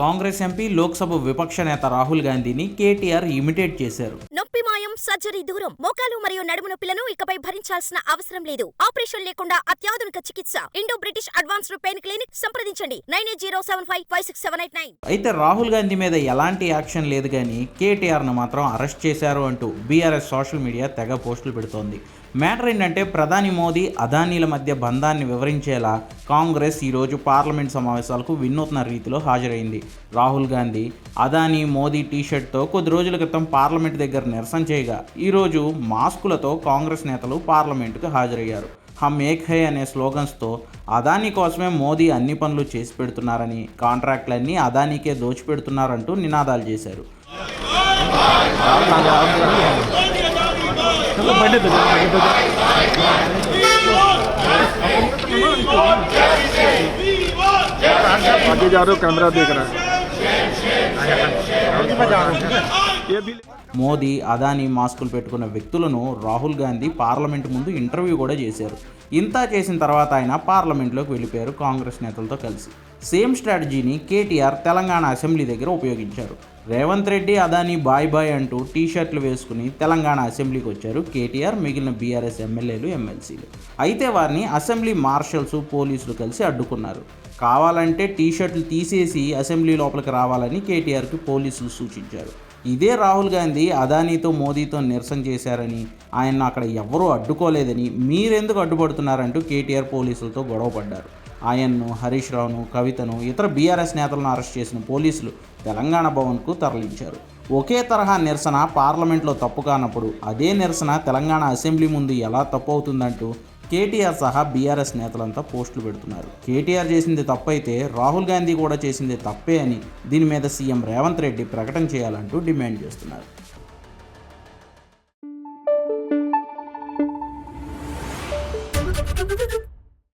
Congress MP Lok Sabha విపక్ష నేత రాహుల్ గాంధీని కేటీఆర్ ఇమిటేట్ చేశారు. సర్జరీ దూరం. మోకాలు మరియు నడుము నొప్పులను ఇకపై భరించాల్సిన అవసరం లేదు. ఆపరేషన్ లేకుండా అత్యాధునిక చికిత్స. Indo British advanced pain clinic సంప్రదించండి. Nine eight zero seven five five six seven eight nine. అయితే రాహుల్ గాంధీ మీద ఎలాంటి యాక్షన్ లేదు కానీ కేటీఆర్ను మాత్రం అరెస్ట్ చేశారు అంటూ బీఆర్ఎస్ సోషల్ మీడియా తెగ పోస్టులు పెడుతోంది. మ్యాటర్ ఏంటంటే ప్రధాని మోదీ అదానీల మధ్య బంధాన్ని వివరించేలా కాంగ్రెస్ ఈరోజు పార్లమెంట్ సమావేశాలకు వినూత్న రీతిలో హాజరైంది. రాహుల్ గాంధీ అదానీ మోదీ టీషర్ట్తో కొద్ది రోజుల క్రితం పార్లమెంట్ దగ్గర నిరసన చేయగా ఈరోజు మాస్కులతో కాంగ్రెస్ నేతలు పార్లమెంటుకు హాజరయ్యారు హమ్ ఏక్ హై అనే స్లోగన్స్తో అదానీ కోసమే మోదీ అన్ని పనులు చేసి పెడుతున్నారని కాంట్రాక్ట్లన్నీ అదానీకే దోచిపెడుతున్నారంటూ నినాదాలు చేశారు आगे जा रहे हो कैमरा देख रहा है ये भी మోదీ అదానీ మాస్కులు పెట్టుకున్న వ్యక్తులను రాహుల్ గాంధీ పార్లమెంట్ ముందు ఇంటర్వ్యూ కూడా చేశారు. ఇంతా చేసిన తర్వాత ఆయన పార్లమెంట్లోకి వెళ్ళిపోయారు కాంగ్రెస్ నేతలతో కలిసి. సేమ్ స్ట్రాటజీని కేటీఆర్ తెలంగాణ అసెంబ్లీ దగ్గర ఉపయోగించారు. రేవంత్ రెడ్డి అదానీ బాయ్ బాయ్ అంటూ టీ షర్ట్లు వేసుకుని తెలంగాణ అసెంబ్లీకి వచ్చారు కేటీఆర్ మిగిలిన బీఆర్ఎస్ ఎమ్మెల్యేలు ఎమ్మెల్సీలు. అయితే వారిని అసెంబ్లీ మార్షల్స్ పోలీసులు కలిసి అడ్డుకున్నారు. కావాలంటే టీ షర్ట్లు తీసేసి అసెంబ్లీ లోపలికి రావాలని కేటీఆర్కి పోలీసులు సూచించారు. ఇదే రాహుల్ గాంధీ అదానీతో మోదీతో నిరసన చేశారని ఆయన అక్కడ ఎవరూ అడ్డుకోలేదని మీరెందుకు అడ్డుపడుతున్నారంటూ కేటీఆర్ పోలీసులతో గొడవపడ్డారు. ఆయన్ను హరీష్ రావును కవితను ఇతర బీఆర్ఎస్ నేతలను అరెస్ట్ చేసిన పోలీసులు తెలంగాణ భవన్కు తరలించారు. ఒకే తరహా నిరసన పార్లమెంట్లో తప్పు కానప్పుడు అదే నిరసన తెలంగాణ అసెంబ్లీ ముందు ఎలా తప్పు అవుతుందంటూ కేటీఆర్ సహా బీఆర్ఎస్ నేతలంతా పోస్టులు పెడుతున్నారు. కేటీఆర్ చేసింది తప్పైతే రాహుల్ గాంధీ కూడా చేసింది తప్పే అని దీని మీద సీఎం రేవంత్ రెడ్డి ప్రకటన చేయాలంటూ డిమాండ్ చేస్తున్నారు.